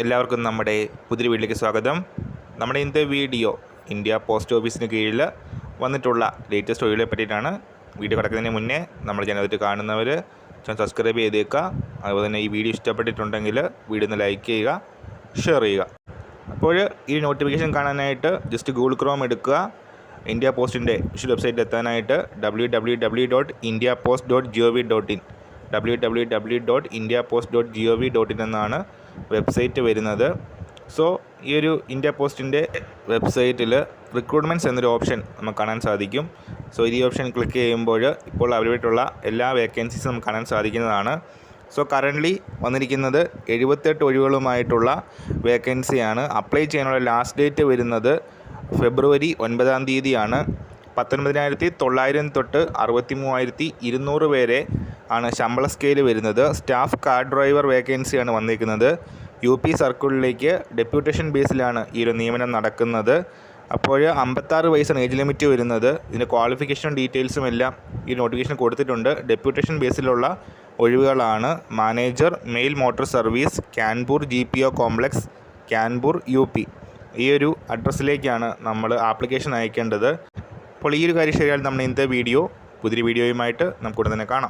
എല്ലാവർക്കും നമ്മുടെ പുതിയ വീട്ടിലേക്ക് സ്വാഗതം. നമ്മുടെ ഇന്നത്തെ വീഡിയോ ഇന്ത്യ പോസ്റ്റ് ഓഫീസിന് കീഴിൽ വന്നിട്ടുള്ള ലേറ്റസ്റ്റ് ഒഴികളെ പറ്റിയിട്ടാണ്. വീഡിയോ കിടക്കുന്നതിന് മുന്നേ നമ്മൾ ചാനൽ കാണുന്നവർ ചാനൽ സബ്സ്ക്രൈബ് ചെയ്തേക്കുക. അതുപോലെ തന്നെ ഈ വീഡിയോ ഇഷ്ടപ്പെട്ടിട്ടുണ്ടെങ്കിൽ വീഡിയോ ഒന്ന് ലൈക്ക് ചെയ്യുക ഷെയർ ചെയ്യുക. അപ്പോൾ ഈ നോട്ടിഫിക്കേഷൻ കാണാനായിട്ട് ജസ്റ്റ് ഗൂഗിൾ ക്രോം എടുക്കുക. ഇന്ത്യ പോസ്റ്റിന്റെ വിഷ്വൽ വെബ്സൈറ്റിൽ എത്താനായിട്ട് W W W dot India post dot G O V dot in W W W dot India post dot G O V dot in എന്നാണ് website വരുന്നത്. So ഈ ഒരു India പോസ്റ്റിന്റെ വെബ്സൈറ്റിൽ റിക്രൂട്ട്മെന്റ്സ് എന്നൊരു ഓപ്ഷൻ നമുക്ക് കാണാൻ സാധിക്കും. സോ ഈ ഓപ്ഷൻ ക്ലിക്ക് ചെയ്യുമ്പോൾ ഇപ്പോൾ അവരുമായിട്ടുള്ള എല്ലാ വേക്കൻസീസും നമുക്ക് കാണാൻ സാധിക്കുന്നതാണ്. സോ കറന്റ്ലി വന്നിരിക്കുന്നത് എഴുപത്തെട്ട് ഒഴിവുകളുമായിട്ടുള്ള വേക്കൻസിയാണ് അപ്ലൈ ചെയ്യാനുള്ള ലാസ്റ്റ് ഡേറ്റ് വരുന്നത് ഫെബ്രുവരി ഒൻപതാം തീയതിയാണ്. പത്തൊൻപതിനായിരത്തി തൊള്ളായിരം തൊട്ട് അറുപത്തി മൂവായിരത്തി ഇരുന്നൂറ് വരെ ആണ് ശമ്പള സ്കെയിൽ വരുന്നത്. സ്റ്റാഫ് കാർ ഡ്രൈവർ വേക്കൻസിയാണ് വന്നിരിക്കുന്നത്. യു പി സർക്കിളിലേക്ക് ഡെപ്യൂട്ടേഷൻ ബേസിലാണ് ഈ ഒരു നിയമനം നടക്കുന്നത്. അപ്പോൾ അമ്പത്താറ് വയസ്സാണ് ഏജ് ലിമിറ്റ് വരുന്നത്. ഇതിന്റെ ക്വാളിഫിക്കേഷൻ ഡീറ്റെയിൽസും എല്ലാം ഈ നോട്ടിഫിക്കേഷൻ കൊടുത്തിട്ടുണ്ട്. ഡെപ്യൂട്ടേഷൻ ബേസിലുള്ള ഒഴിവുകളാണ്. Manager mail motor service Kanpur G P O complex Kanpur U P ഈ ഒരു അഡ്രസ്സിലേക്കാണ് നമ്മൾ ആപ്ലിക്കേഷൻ അയക്കേണ്ടത്. അപ്പോൾ ഈ ഒരു കാര്യം ശരിയാൽ നമ്മൾ ഇന്നത്തെ വീഡിയോ പുതിയ വീഡിയോയുമായിട്ട് നമുക്ക് ഉടനെ തന്നെ കാണാം.